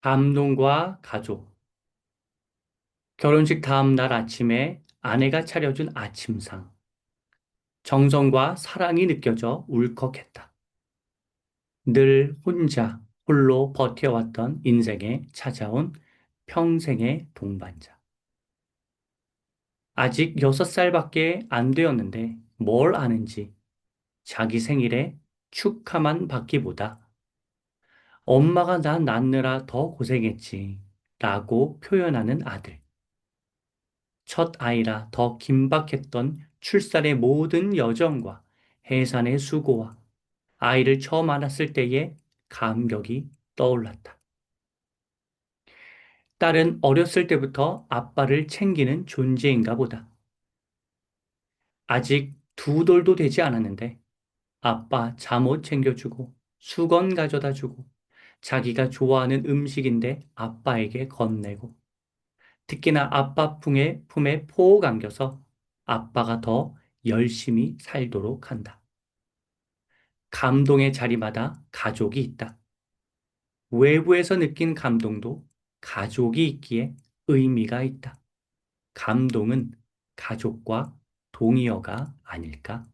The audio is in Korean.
감동과 가족. 결혼식 다음 날 아침에 아내가 차려준 아침상. 정성과 사랑이 느껴져 울컥했다. 늘 혼자, 홀로 버텨왔던 인생에 찾아온 평생의 동반자. 아직 여섯 살밖에 안 되었는데 뭘 아는지 자기 생일에 축하만 받기보다 엄마가 나 낳느라 더 고생했지 라고 표현하는 아들. 첫 아이라 더 긴박했던 출산의 모든 여정과 해산의 수고와 아이를 처음 안았을 때의 감격이 떠올랐다. 딸은 어렸을 때부터 아빠를 챙기는 존재인가 보다. 아직 두 돌도 되지 않았는데 아빠 잠옷 챙겨주고 수건 가져다 주고 자기가 좋아하는 음식인데 아빠에게 건네고 특히나 아빠 품에, 품에 포옥 안겨서 아빠가 더 열심히 살도록 한다. 감동의 자리마다 가족이 있다. 외부에서 느낀 감동도 가족이 있기에 의미가 있다. 감동은 가족과 동의어가 아닐까?